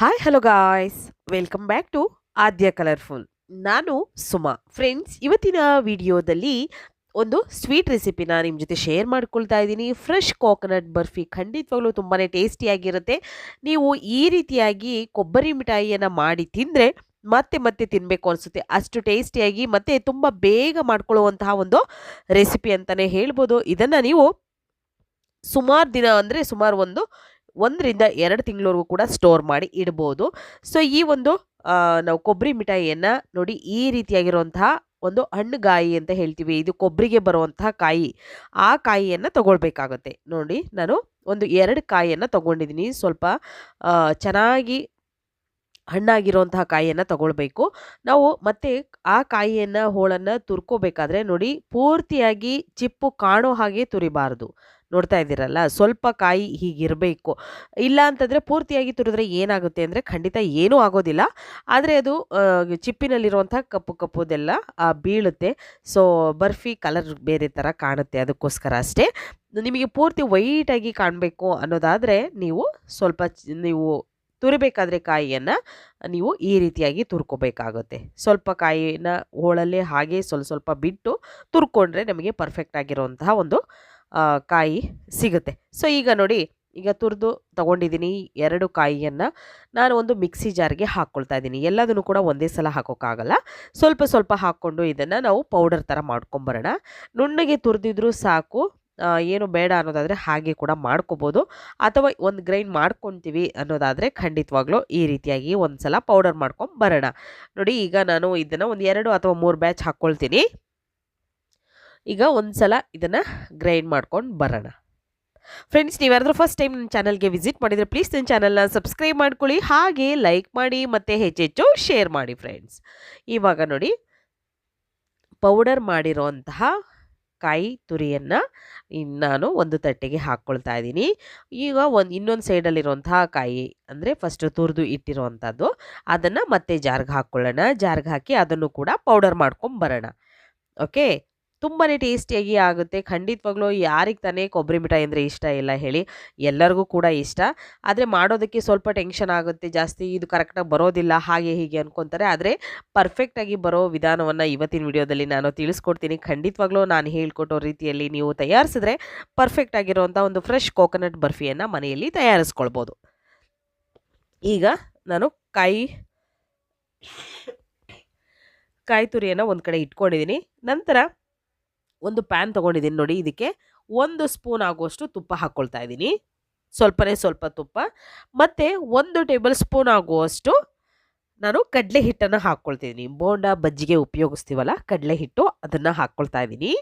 Hi hello guys welcome back to Aadya colourful ನಾನು Suma. Friends ಇವತ್ತಿನ ವಿಡಿಯೋದಲ್ಲಿ ಒಂದು ಸ್ವೀಟ್ ರೆಸಿಪಿನ ನಿಮ್ಮ ಜೊತೆ ಶೇರ್ ಮಾಡ್ಕೊಳ್ತಾ ಇದ್ದೀನಿ. ಫ್ರೆಶ್ ಕೋಕೋನಟ್ ಬರ್ಫಿ ಖಂಡಿತವಾಗ್ಲೂ ತುಂಬಾ ಟೇಸ್ಟಿಯಾಗಿರುತ್ತೆ ನೀವು ಈ ರೀತಿಯಾಗಿ ಕೊಬ್ಬರಿ ಮಿಠಾಯಿಯನ್ನು ಮಾಡಿ ತಿಂದರೆ ಮತ್ತೆ ಮತ್ತೆ ತಿನ್ನಬೇಕು ಅನಿಸುತ್ತೆ. ಅಷ್ಟು ಟೇಸ್ಟಿಯಾಗಿ ಮತ್ತು ತುಂಬ ಬೇಗ ಮಾಡ್ಕೊಳ್ಳುವಂತಹ ಒಂದು ರೆಸಿಪಿ ಅಂತಲೇ ಹೇಳ್ಬೋದು. ಇದನ್ನು ನೀವು ಸುಮಾರು ದಿನ ಅಂದರೆ ಸುಮಾರು ಒಂದು ಒಂದರಿಂದ ಎರಡು ತಿಂಗಳವರೆಗೂ ಕೂಡ ಸ್ಟೋರ್ ಮಾಡಿ ಇಡ್ಬೋದು. ಸೊ ಈ ಒಂದು ನಾವು ಕೊಬ್ಬರಿ ಮಿಠಾಯಿಯನ್ನು ನೋಡಿ ಈ ರೀತಿಯಾಗಿರುವಂತಹ ಒಂದು ಹಣ್ಣುಗಾಯಿ ಅಂತ ಹೇಳ್ತೀವಿ. ಇದು ಕೊಬ್ಬರಿಗೆ ಬರುವಂತಹ ಕಾಯಿ. ಆ ಕಾಯಿಯನ್ನು ತಗೊಳ್ಬೇಕಾಗುತ್ತೆ. ನೋಡಿ, ನಾನು ಒಂದು ಎರಡು ಕಾಯಿಯನ್ನು ತಗೊಂಡಿದ್ದೀನಿ. ಸ್ವಲ್ಪ ಚೆನ್ನಾಗಿ ಹಣ್ಣಾಗಿರುವಂತಹ ಕಾಯಿಯನ್ನು ತಗೊಳ್ಬೇಕು. ನಾವು ಮತ್ತೆ ಆ ಕಾಯಿಯನ್ನು, ಹೋಳನ್ನು ತುರ್ಕೋಬೇಕಾದ್ರೆ ನೋಡಿ ಪೂರ್ತಿಯಾಗಿ ಚಿಪ್ಪು ಕಾಣೋ ಹಾಗೆ ತುರಿಬಾರ್ದು. ನೋಡ್ತಾ ಇದ್ದೀರಲ್ಲ, ಸ್ವಲ್ಪ ಕಾಯಿ ಹೀಗಿರಬೇಕು. ಇಲ್ಲ ಅಂತಂದರೆ ಪೂರ್ತಿಯಾಗಿ ತುರಿದ್ರೆ ಏನಾಗುತ್ತೆ ಅಂದರೆ ಖಂಡಿತ ಏನೂ ಆಗೋದಿಲ್ಲ. ಆದರೆ ಅದು ಚಿಪ್ಪಿನಲ್ಲಿರುವಂಥ ಕಪ್ಪು ಕಪ್ಪುದೆಲ್ಲ ಬೀಳುತ್ತೆ. ಸೊ, ಬರ್ಫಿ ಕಲರ್ ಬೇರೆ ಥರ ಕಾಣುತ್ತೆ ಅದಕ್ಕೋಸ್ಕರ ಅಷ್ಟೇ. ನಿಮಗೆ ಪೂರ್ತಿ ವೈಟಾಗಿ ಕಾಣಬೇಕು ಅನ್ನೋದಾದರೆ ನೀವು ಸ್ವಲ್ಪ ನೀವು ತುರಿಬೇಕಾದ್ರೆ ಕಾಯಿಯನ್ನು ನೀವು ಈ ರೀತಿಯಾಗಿ ತುರ್ಕೋಬೇಕಾಗುತ್ತೆ. ಸ್ವಲ್ಪ ಕಾಯಿನ ಹೋಳಲ್ಲೇ ಹಾಗೆ ಸ್ವಲ್ಪ ಸ್ವಲ್ಪ ಬಿಟ್ಟು ತುರ್ಕೊಂಡ್ರೆ ನಮಗೆ ಪರ್ಫೆಕ್ಟ್ ಆಗಿರುವಂತಹ ಒಂದು ಕಾಯಿ ಸಿಗುತ್ತೆ. ಸೊ ಈಗ ನೋಡಿ, ಈಗ ತುರಿದು ತಗೊಂಡಿದ್ದೀನಿ ಎರಡು ಕಾಯಿಯನ್ನು. ನಾನು ಒಂದು ಮಿಕ್ಸಿ ಜಾರ್ಗೆ ಹಾಕ್ಕೊಳ್ತಾ ಇದ್ದೀನಿ. ಎಲ್ಲದನ್ನು ಕೂಡ ಒಂದೇ ಸಲ ಹಾಕೋಕ್ಕಾಗಲ್ಲ. ಸ್ವಲ್ಪ ಸ್ವಲ್ಪ ಹಾಕ್ಕೊಂಡು ಇದನ್ನು ನಾವು ಪೌಡರ್ ಥರ ಮಾಡ್ಕೊಂಬರೋಣ. ನುಣ್ಣಗೆ ತುರಿದಿದ್ರೂ ಸಾಕು. ಏನು ಬೇಡ ಅನ್ನೋದಾದರೆ ಹಾಗೆ ಕೂಡ ಮಾಡ್ಕೋಬೋದು. ಅಥವಾ ಒಂದು ಗ್ರೈಂಡ್ ಮಾಡ್ಕೊತೀವಿ ಅನ್ನೋದಾದರೆ ಖಂಡಿತವಾಗ್ಲೂ ಈ ರೀತಿಯಾಗಿ ಒಂದು ಸಲ ಪೌಡರ್ ಮಾಡ್ಕೊಂಡು ಬರೋಣ ನೋಡಿ, ಈಗ ನಾನು ಇದನ್ನು ಒಂದು ಎರಡು ಅಥವಾ ಮೂರು ಬ್ಯಾಚ್ ಹಾಕ್ಕೊಳ್ತೀನಿ ಈಗ ಒಂದು ಸಲ ಇದನ್ನು ಗ್ರೈಂಡ್ ಮಾಡ್ಕೊಂಡು ಬರೋಣ. ಫ್ರೆಂಡ್ಸ್ ನೀವ್ಯಾರಾದ್ರೂ ಫಸ್ಟ್ ಟೈಮ್ ನನ್ನ ಚಾನಲ್ಗೆ ವಿಸಿಟ್ ಮಾಡಿದರೆ ಪ್ಲೀಸ್ ನನ್ನ ಚಾನಲ್ನ ಸಬ್ಸ್ಕ್ರೈಬ್ ಮಾಡ್ಕೊಳ್ಳಿ, ಹಾಗೆ ಲೈಕ್ ಮಾಡಿ ಮತ್ತು ಹೆಚ್ಚೆಚ್ಚು ಶೇರ್ ಮಾಡಿ ಫ್ರೆಂಡ್ಸ್ ಇವಾಗ ನೋಡಿ ಪೌಡರ್ ಮಾಡಿರೋಂತಹ ಕಾಯಿ ತುರಿಯನ್ನು ನಾನು ಒಂದು ತಟ್ಟೆಗೆ ಹಾಕ್ಕೊಳ್ತಾ ಇದ್ದೀನಿ. ಈಗ ಒಂದು, ಇನ್ನೊಂದು ಸೈಡಲ್ಲಿರುವಂತಹ ಕಾಯಿ ಅಂದರೆ ಫಸ್ಟ್ ತುರಿದು ಇಟ್ಟಿರುವಂಥದ್ದು ಅದನ್ನು ಮತ್ತೆ ಜಾರ್ಗೆ ಹಾಕ್ಕೊಳ್ಳೋಣ ಜಾರ್ಗೆ ಹಾಕಿ ಅದನ್ನು ಕೂಡ ಪೌಡರ್ ಮಾಡ್ಕೊಂಡು ಬರೋಣ. ಓಕೆ ತುಂಬಾ ಟೇಸ್ಟಿಯಾಗಿ ಆಗುತ್ತೆ. ಖಂಡಿತವಾಗ್ಲೂ ಯಾರಿಗೆ ತಾನೇ ಕೊಬ್ಬರಿ ಮಿಠಾಯಿ ಅಂದರೆ ಇಷ್ಟ ಇಲ್ಲ ಹೇಳಿ, ಎಲ್ಲರಿಗೂ ಕೂಡ ಇಷ್ಟ. ಆದರೆ ಮಾಡೋದಕ್ಕೆ ಸ್ವಲ್ಪ ಟೆನ್ಷನ್ ಆಗುತ್ತೆ, ಜಾಸ್ತಿ ಇದು ಕರೆಕ್ಟಾಗಿ ಬರೋದಿಲ್ಲ, ಹಾಗೆ ಹೀಗೆ ಅನ್ಕೊತಾರೆ. ಆದರೆ ಪರ್ಫೆಕ್ಟಾಗಿ ಬರೋ ವಿಧಾನವನ್ನು ಇವತ್ತಿನ ವಿಡಿಯೋದಲ್ಲಿ ನಾನು ತಿಳಿಸ್ಕೊಡ್ತೀನಿ. ಖಂಡಿತವಾಗ್ಲೂ ನಾನು ಹೇಳ್ಕೊಟ್ಟೋ ರೀತಿಯಲ್ಲಿ ನೀವು ತಯಾರಿಸಿದ್ರೆ ಪರ್ಫೆಕ್ಟ್ ಆಗಿರುವಂಥ ಒಂದು ಫ್ರೆಶ್ ಕೋಕೋನಟ್ ಬರ್ಫಿಯನ್ನು ಮನೆಯಲ್ಲಿ ತಯಾರಿಸ್ಕೊಳ್ಬೋದು. ಈಗ ನಾನು ಕಾಯಿ ಕಾಯಿ ತುರಿಯನ್ನು ಒಂದು ಕಡೆ ಇಟ್ಕೊಂಡಿದ್ದೀನಿ ನಂತರ ಒಂದು ಪ್ಯಾನ್ ತೊಗೊಂಡಿದ್ದೀನಿ ನೋಡಿ, ಇದಕ್ಕೆ ಒಂದು ಸ್ಪೂನ್ ಆಗುವಷ್ಟು ತುಪ್ಪ ಹಾಕ್ಕೊಳ್ತಾ ಇದ್ದೀನಿ ಸ್ವಲ್ಪನೇ ಸ್ವಲ್ಪ ತುಪ್ಪ. ಮತ್ತು ಒಂದು ಟೇಬಲ್ ಸ್ಪೂನ್ ಆಗುವಷ್ಟು ನಾನು ಕಡಲೆ ಹಿಟ್ಟನ್ನು ಹಾಕ್ಕೊಳ್ತಿದ್ದೀನಿ ಬೋಂಡ, ಬಜ್ಜಿಗೆ ಉಪಯೋಗಿಸ್ತೀವಲ್ಲ, ಕಡಲೆ ಹಿಟ್ಟು ಅದನ್ನು ಹಾಕ್ಕೊಳ್ತಾ ಇದ್ದೀನಿ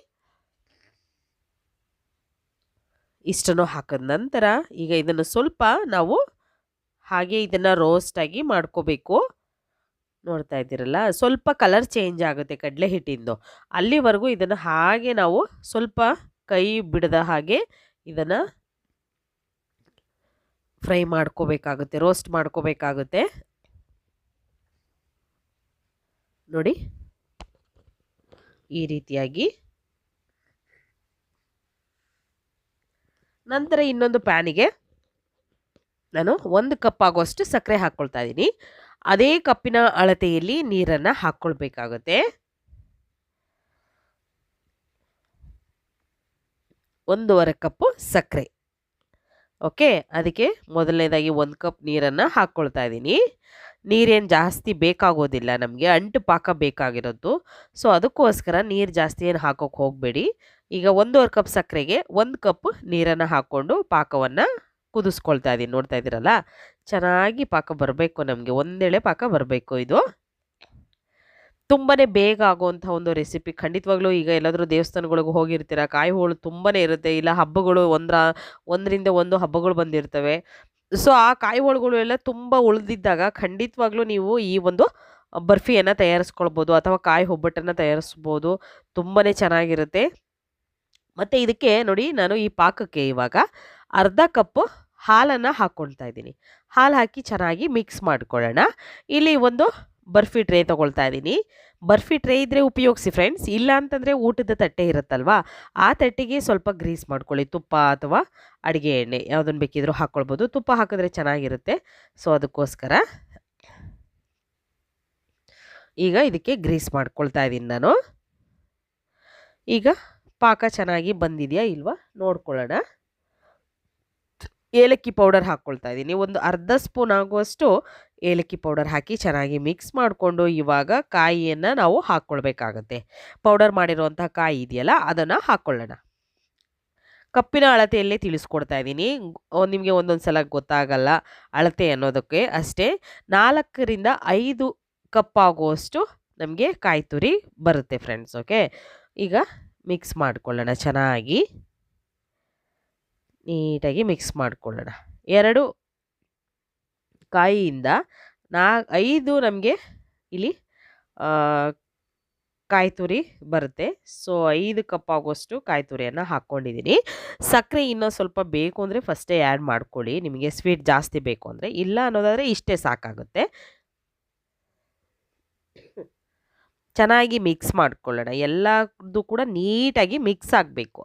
ಇಷ್ಟನ್ನು ಹಾಕಿದ ನಂತರ ಈಗ ಇದನ್ನು ಸ್ವಲ್ಪ ನಾವು ಹಾಗೆ ಇದನ್ನು ರೋಸ್ಟಾಗಿ ಮಾಡ್ಕೋಬೇಕು. ನೋಡ್ತಾ ಇದ್ದೀರಲ್ಲ? ಸ್ವಲ್ಪ ಕಲರ್ ಚೇಂಜ್ ಆಗುತ್ತೆ ಕಡಲೆ ಹಿಟ್ಟಿಂದು ಅಲ್ಲಿವರೆಗೂ ಇದನ್ನು ಹಾಗೆ ನಾವು ಸ್ವಲ್ಪ ಕೈ ಬಿಡದ ಹಾಗೆ ಇದನ್ನು ಫ್ರೈ ಮಾಡ್ಕೋಬೇಕಾಗುತ್ತೆ ರೋಸ್ಟ್ ಮಾಡ್ಕೋಬೇಕಾಗುತ್ತೆ. ನೋಡಿ. ಈ ರೀತಿಯಾಗಿ. ನಂತರ ಇನ್ನೊಂದು ಪ್ಯಾನಿಗೆ ನಾನು ಒಂದು ಕಪ್ ಆಗುವಷ್ಟು ಸಕ್ಕರೆ ಹಾಕ್ಕೊಳ್ತಾ ಇದ್ದೀನಿ. ಅದೇ ಕಪ್ಪಿನ ಅಳತೆಯಲ್ಲಿ ನೀರನ್ನು ಹಾಕ್ಕೊಳ್ಬೇಕಾಗುತ್ತೆ ಒಂದೂವರೆ ಕಪ್ಪು ಸಕ್ಕರೆ. ಓಕೆ, ಅದಕ್ಕೆ ಮೊದಲನೇದಾಗಿ ಒಂದು ಕಪ್ ನೀರನ್ನು ಹಾಕ್ಕೊಳ್ತಾ ಇದ್ದೀನಿ. ನೀರೇನು ಜಾಸ್ತಿ ಬೇಕಾಗೋದಿಲ್ಲ ನಮಗೆ, ಅಂಟು ಪಾಕ ಬೇಕಾಗಿರೋದು. ಸೊ, ಅದಕ್ಕೋಸ್ಕರ ನೀರು ಜಾಸ್ತಿ ಏನು ಹಾಕೋಕೆ ಹೋಗಬೇಡಿ. ಈಗ ಒಂದೂವರೆ ಕಪ್ ಸಕ್ಕರೆಗೆ ಒಂದು ಕಪ್ ನೀರನ್ನು ಹಾಕ್ಕೊಂಡು ಪಾಕವನ್ನು ಕುದಿಸ್ಕೊಳ್ತಾ ಇದ್ದೀನಿ ನೋಡ್ತಾ ಇದ್ದೀರಲ್ಲ? ಚೆನ್ನಾಗಿ ಪಾಕ ಬರಬೇಕು ನಮಗೆ. ಒಂದೇಳೆ ಪಾಕ ಬರಬೇಕು ಇದು. ತುಂಬಾ ಬೇಗ ಆಗುವಂಥ ಒಂದು ರೆಸಿಪಿ ಖಂಡಿತವಾಗ್ಲೂ ಈಗ ಎಲ್ಲಾದರೂ ದೇವಸ್ಥಾನಗಳಿಗೆ ಹೋಗಿರ್ತೀರ? ಕಾಯಿ ಹೋಳು ತುಂಬಾ ಇರುತ್ತೆ. ಇಲ್ಲ ಹಬ್ಬಗಳು ಒಂದರ, ಒಂದರಿಂದ ಒಂದು ಹಬ್ಬಗಳು ಬಂದಿರ್ತವೆ. ಸೊ ಆ ಕಾಯಿ ಹೋಳುಗಳು ಎಲ್ಲ ತುಂಬ ಉಳಿದಿದ್ದಾಗ ಖಂಡಿತವಾಗ್ಲೂ ನೀವು ಈ ಒಂದು ಬರ್ಫಿಯನ್ನು ತಯಾರಿಸ್ಕೊಳ್ಬೋದು ಅಥವಾ ಕಾಯಿ ಒಬ್ಬಟ್ಟನ್ನು ತಯಾರಿಸ್ಬೋದು. ತುಂಬಾ ಚೆನ್ನಾಗಿರುತ್ತೆ. ಮತ್ತು ಇದಕ್ಕೆ ನೋಡಿ, ನಾನು ಈ ಪಾಕಕ್ಕೆ ಇವಾಗ ಅರ್ಧ ಕಪ್ಪು ಹಾಲನ್ನು ಹಾಕ್ಕೊಳ್ತಾ ಇದ್ದೀನಿ. ಹಾಲು ಹಾಕಿ ಚೆನ್ನಾಗಿ ಮಿಕ್ಸ್ ಮಾಡ್ಕೊಳ್ಳೋಣ. ಇಲ್ಲಿ ಒಂದು ಬರ್ಫಿ ಟ್ರೇ ತೊಗೊಳ್ತಾ ಇದ್ದೀನಿ. ಬರ್ಫಿ ಟ್ರೇ ಇದ್ದರೆ ಉಪಯೋಗಿಸಿ ಫ್ರೆಂಡ್ಸ್ ಇಲ್ಲ ಅಂತಂದರೆ ಊಟದ ತಟ್ಟೆ ಇರುತ್ತಲ್ವಾ? ಆ ತಟ್ಟೆಗೆ ಸ್ವಲ್ಪ ಗ್ರೀಸ್ ಮಾಡ್ಕೊಳ್ಳಿ. ತುಪ್ಪ ಅಥವಾ ಅಡುಗೆ ಎಣ್ಣೆ ಯಾವುದನ್ನು ಬೇಕಿದ್ರೂ ಹಾಕ್ಕೊಳ್ಬೋದು ತುಪ್ಪ ಹಾಕಿದ್ರೆ ಚೆನ್ನಾಗಿರುತ್ತೆ. ಸೊ ಅದಕ್ಕೋಸ್ಕರ ಈಗ ಇದಕ್ಕೆ ಗ್ರೀಸ್ ಮಾಡ್ಕೊಳ್ತಾ ಇದ್ದೀನಿ ನಾನು. ಈಗ ಪಾಕ ಚೆನ್ನಾಗಿ ಬಂದಿದೆಯಾ ಇಲ್ವಾ ನೋಡ್ಕೊಳ್ಳೋಣ. ಏಲಕ್ಕಿ ಪೌಡರ್ ಹಾಕ್ಕೊಳ್ತಾ ಇದ್ದೀನಿ. ಒಂದು ಅರ್ಧ ಸ್ಪೂನ್ ಆಗುವಷ್ಟು ಏಲಕ್ಕಿ ಪೌಡರ್ ಹಾಕಿ ಚೆನ್ನಾಗಿ ಮಿಕ್ಸ್ ಮಾಡಿಕೊಂಡು ಇವಾಗ ಕಾಯಿಯನ್ನು ನಾವು ಹಾಕ್ಕೊಳ್ಬೇಕಾಗತ್ತೆ. ಪೌಡರ್ ಮಾಡಿರುವಂಥ ಕಾಯಿ ಇದೆಯಲ್ಲ, ಅದನ್ನು ಹಾಕ್ಕೊಳ್ಳೋಣ. ಕಪ್ಪಿನ ಅಳತೆಯಲ್ಲೇ ತಿಳಿಸ್ಕೊಡ್ತಾ ಇದ್ದೀನಿ. ನಿಮಗೆ ಒಂದೊಂದು ಸಲ ಗೊತ್ತಾಗಲ್ಲ ಅಳತೆ ಅನ್ನೋದಕ್ಕೆ ಅಷ್ಟೇ. ನಾಲ್ಕರಿಂದ ಐದು ಕಪ್ ಆಗುವಷ್ಟು ನಮಗೆ ಕಾಯಿ ತುರಿ ಬರುತ್ತೆ ಫ್ರೆಂಡ್ಸ್, ಓಕೆ? ಈಗ ಮಿಕ್ಸ್ ಮಾಡಿಕೊಳ್ಳೋಣ ಚೆನ್ನಾಗಿ. ನೀಟಾಗಿ ಮಿಕ್ಸ್ ಮಾಡ್ಕೊಳ್ಳೋಣ. ಎರಡು ಕಾಯಿಯಿಂದ ನಾ ಐದು ನಮಗೆ ಇಲ್ಲಿ ಕಾಯಿ ತುರಿ ಬರುತ್ತೆ. ಸೊ ಐದು ಕಪ್ ಆಗೋಷ್ಟು ಕಾಯಿ ತುರಿಯನ್ನು ಹಾಕ್ಕೊಂಡಿದ್ದೀನಿ ಸಕ್ಕರೆ ಇನ್ನೂ ಸ್ವಲ್ಪ ಬೇಕು ಅಂದರೆ ಫಸ್ಟೇ ಆ್ಯಡ್ ಮಾಡ್ಕೊಳ್ಳಿ. ನಿಮಗೆ ಸ್ವೀಟ್ ಜಾಸ್ತಿ ಬೇಕು ಅಂದರೆ. ಇಲ್ಲ ಅನ್ನೋದಾದರೆ ಇಷ್ಟೇ ಸಾಕಾಗುತ್ತೆ. ಚೆನ್ನಾಗಿ ಮಿಕ್ಸ್ ಮಾಡ್ಕೊಳ್ಳೋಣ. ಎಲ್ಲದು ಕೂಡ ನೀಟಾಗಿ ಮಿಕ್ಸ್ ಆಗಬೇಕು.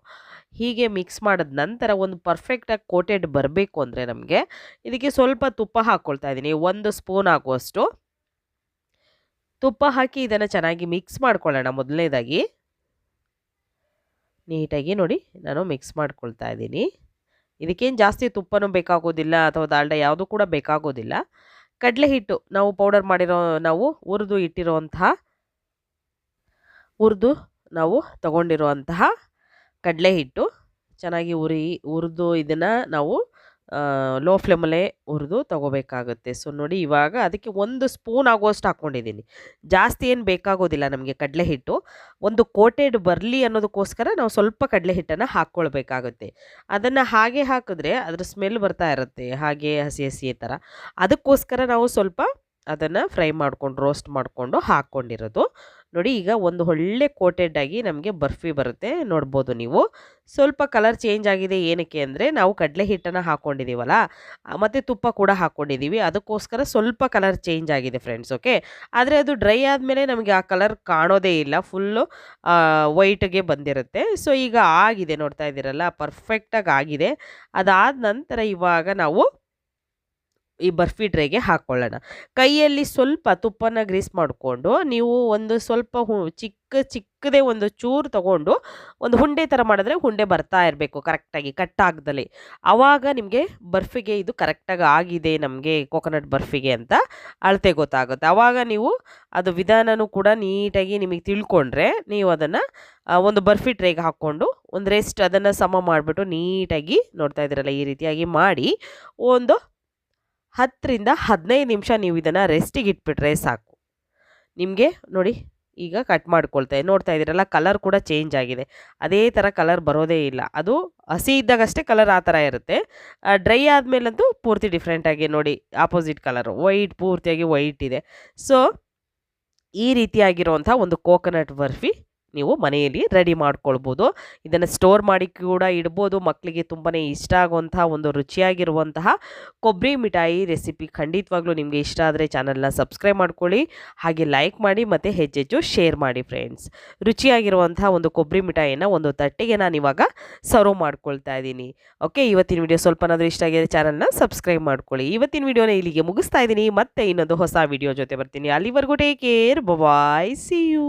ಹೀಗೆ ಮಿಕ್ಸ್ ಮಾಡಿದ ನಂತರ ಒಂದು ಪರ್ಫೆಕ್ಟಾಗಿ ಕೋಟೆಡ್ ಬರಬೇಕು ಅಂದರೆ ನಮಗೆ ಇದಕ್ಕೆ ಸ್ವಲ್ಪ ತುಪ್ಪ ಹಾಕ್ಕೊಳ್ತಾ ಇದ್ದೀನಿ. ಒಂದು ಸ್ಪೂನ್ ಆಗುವಷ್ಟು. ತುಪ್ಪ ಹಾಕಿ ಇದನ್ನು ಚೆನ್ನಾಗಿ ಮಿಕ್ಸ್ ಮಾಡ್ಕೊಳ್ಳೋಣ ಮೊದಲನೇದಾಗಿ. ನೀಟಾಗಿ ನೋಡಿ ನಾನು ಮಿಕ್ಸ್ ಮಾಡ್ಕೊಳ್ತಾ ಇದ್ದೀನಿ. ಇದಕ್ಕೇನು ಜಾಸ್ತಿ ತುಪ್ಪನೂ ಬೇಕಾಗೋದಿಲ್ಲ ಅಥವಾ ದಾಲ್ಡ ಯಾವುದೂ ಕೂಡ ಬೇಕಾಗೋದಿಲ್ಲ. ಕಡಲೆ ಹಿಟ್ಟು ನಾವು ಪೌಡರ್ ಮಾಡಿರೋ ನಾವು ಹುರಿದು ಇಟ್ಟಿರೋವಂತಹ ಹುರಿದು ನಾವು ತಗೊಂಡಿರುವಂತಹ ಕಡಲೆ ಹಿಟ್ಟು ಚೆನ್ನಾಗಿ ಉರಿ ಹುರಿದು ಇದನ್ನು ನಾವು ಲೋ ಫ್ಲೇಮಲ್ಲೇ ಹುರಿದು ತೊಗೋಬೇಕಾಗುತ್ತೆ. ಸೊ ನೋಡಿ ಇವಾಗ ಅದಕ್ಕೆ ಒಂದು ಸ್ಪೂನ್ ಆಗುವಷ್ಟು ಹಾಕ್ಕೊಂಡಿದ್ದೀನಿ. ಜಾಸ್ತಿ ಏನು ಬೇಕಾಗೋದಿಲ್ಲ ನಮಗೆ ಕಡಲೆ ಹಿಟ್ಟು. ಒಂದು ಕೋಟೆಡ್ ಬರಲಿ ಅನ್ನೋದಕ್ಕೋಸ್ಕರ ನಾವು ಸ್ವಲ್ಪ ಕಡಲೆ ಹಿಟ್ಟನ್ನು ಹಾಕ್ಕೊಳ್ಬೇಕಾಗುತ್ತೆ. ಅದನ್ನು ಹಾಗೆ ಹಾಕಿದ್ರೆ ಅದರ ಸ್ಮೆಲ್ ಬರ್ತಾ ಇರುತ್ತೆ, ಹಾಗೆ ಹಸಿ ಹಸಿ ಥರ ಅದಕ್ಕೋಸ್ಕರ ನಾವು ಸ್ವಲ್ಪ ಅದನ್ನು ಫ್ರೈ ಮಾಡ್ಕೊಂಡು ರೋಸ್ಟ್ ಮಾಡಿಕೊಂಡು ಹಾಕ್ಕೊಂಡಿರೋದು. ನೋಡಿ ಈಗ ಒಂದು ಒಳ್ಳೆ ಕೋಟೆಡ್ ಆಗಿ ನಮಗೆ ಬರ್ಫಿ ಬರುತ್ತೆ, ನೋಡ್ಬೋದು ನೀವು. ಸ್ವಲ್ಪ ಕಲರ್ ಚೇಂಜ್ ಆಗಿದೆ ಏನಕ್ಕೆ ಅಂದರೆ ನಾವು ಕಡಲೆ ಹಿಟ್ಟನ್ನು ಹಾಕ್ಕೊಂಡಿದ್ದೀವಲ್ಲ ಮತ್ತು ತುಪ್ಪ ಕೂಡ ಹಾಕ್ಕೊಂಡಿದ್ದೀವಿ ಅದಕ್ಕೋಸ್ಕರ ಸ್ವಲ್ಪ ಕಲರ್ ಚೇಂಜ್ ಆಗಿದೆ ಫ್ರೆಂಡ್ಸ್ ಓಕೆ ಆದರೆ ಅದು ಡ್ರೈ ಆದಮೇಲೆ ನಮಗೆ ಆ ಕಲರ್ ಕಾಣೋದೇ ಇಲ್ಲ. ಫುಲ್ಲು ವೈಟ್ಗೆ ಬಂದಿರುತ್ತೆ. ಸೊ ಈಗ ಆಗಿದೆ, ನೋಡ್ತಾ ಇದ್ದೀರಲ್ಲ ಪರ್ಫೆಕ್ಟಾಗಿ ಆಗಿದೆ. ಅದಾದ ನಂತರ ಇವಾಗ ನಾವು ಈ ಬರ್ಫಿ ಟ್ರೇಗೆ ಹಾಕ್ಕೊಳ್ಳೋಣ ಕೈಯಲ್ಲಿ ಸ್ವಲ್ಪ ತುಪ್ಪನ ಗ್ರೀಸ್ ಮಾಡಿಕೊಂಡು ನೀವು ಒಂದು ಸ್ವಲ್ಪ ಹು, ಚಿಕ್ಕ ಚಿಕ್ಕದೇ ಒಂದು ಚೂರು ತಗೊಂಡು ಒಂದು ಹುಂಡೆ ಥರ ಮಾಡಿದ್ರೆ ಹುಂಡೆ ಬರ್ತಾ ಇರಬೇಕು ಕರೆಕ್ಟಾಗಿ ಕಟ್ಟಾಗ್ದಲ್ಲಿ ಆವಾಗ ನಿಮಗೆ ಬರ್ಫಿಗೆ ಇದು ಕರೆಕ್ಟಾಗಿ ಆಗಿದೆ ನಮಗೆ ಕೋಕೋನಟ್ ಬರ್ಫಿಗೆ ಅಂತ ಅಳತೆ ಗೊತ್ತಾಗುತ್ತೆ. ಆವಾಗ ನೀವು ಅದು ವಿಧಾನನೂ ಕೂಡ ನೀಟಾಗಿ ನಿಮಗೆ ತಿಳ್ಕೊಂಡ್ರೆ ನೀವು ಅದನ್ನು ಒಂದು ಬರ್ಫಿ ಟ್ರೇಗೆ ಹಾಕ್ಕೊಂಡು ಒಂದು ರೆಸ್ಟ್ ಅದನ್ನು ಸಮ ಮಾಡಿಬಿಟ್ಟು ನೀಟಾಗಿ ನೋಡ್ತಾ ಇದ್ದೀರಲ್ಲ ಈ ರೀತಿಯಾಗಿ ಮಾಡಿ ಒಂದು ಹತ್ತರಿಂದ ಹದಿನೈದು ನಿಮಿಷ ನೀವು ಇದನ್ನು ರೆಸ್ಟಿಗೆ ಇಟ್ಬಿಟ್ರೆ ಸಾಕು. ನಿಮಗೆ ನೋಡಿ ಈಗ ಕಟ್ ಮಾಡ್ಕೊಳ್ತಾ ನೋಡ್ತಾ ಇದ್ದೀರಲ್ಲ ಕಲರ್ ಕೂಡ ಚೇಂಜ್ ಆಗಿದೆ. ಅದೇ ಥರ ಕಲರ್ ಬರೋದೇ ಇಲ್ಲ. ಅದು ಹಸಿ ಇದ್ದಾಗಷ್ಟೇ ಕಲರ್ ಆ ಥರ ಇರುತ್ತೆ. ಡ್ರೈ ಆದಮೇಲಂತೂ ಪೂರ್ತಿ ಡಿಫ್ರೆಂಟಾಗಿ ನೋಡಿ ಆಪೋಸಿಟ್ ಕಲರ್ ವೈಟ್ ಪೂರ್ತಿಯಾಗಿ ವೈಟ್ ಇದೆ. ಸೊ ಈ ರೀತಿಯಾಗಿರುವಂಥ ಒಂದು ಕೋಕೋನಟ್ ಬರ್ಫಿ ನೀವು ಮನೆಯಲ್ಲಿ ರೆಡಿ ಮಾಡ್ಕೊಳ್ಬೋದು. ಇದನ್ನು ಸ್ಟೋರ್ ಮಾಡಿ ಕೂಡ ಇಡ್ಬೋದು. ಮಕ್ಕಳಿಗೆ ತುಂಬಾ ಇಷ್ಟ ಆಗುವಂತಹ ಒಂದು ರುಚಿಯಾಗಿರುವಂತಹ ಕೊಬ್ಬರಿ ಮಿಠಾಯಿ ರೆಸಿಪಿ ಖಂಡಿತವಾಗ್ಲೂ ನಿಮಗೆ ಇಷ್ಟ ಆದರೆ ಚಾನಲ್ನ ಸಬ್ಸ್ಕ್ರೈಬ್ ಮಾಡ್ಕೊಳ್ಳಿ. ಹಾಗೆ ಲೈಕ್ ಮಾಡಿ ಮತ್ತು ಹೆಚ್ಚೆಚ್ಚು ಶೇರ್ ಮಾಡಿ ಫ್ರೆಂಡ್ಸ್ ರುಚಿಯಾಗಿರುವಂತಹ ಒಂದು ಕೊಬ್ಬರಿ ಮಿಠಾಯಿನ ಒಂದು ತಟ್ಟೆಗೆ ನಾನು ಇವಾಗ ಸರ್ವ್ ಮಾಡ್ಕೊಳ್ತಾ ಇದ್ದೀನಿ. ಓಕೆ ಇವತ್ತಿನ ವಿಡಿಯೋ ಸ್ವಲ್ಪನಾದರೂ ಇಷ್ಟ ಆಗಿದೆ ಚಾನಲ್ನ ಸಬ್ಸ್ಕ್ರೈಬ್ ಮಾಡ್ಕೊಳ್ಳಿ. ಇವತ್ತಿನ ವಿಡಿಯೋನ ಇಲ್ಲಿಗೆ ಮುಗಿಸ್ತಾ ಇದ್ದೀನಿ. ಮತ್ತೆ ಇನ್ನೊಂದು ಹೊಸ ವಿಡಿಯೋ ಜೊತೆ ಬರ್ತೀನಿ. ಅಲ್ಲಿವರೆಗೂ take care bye see you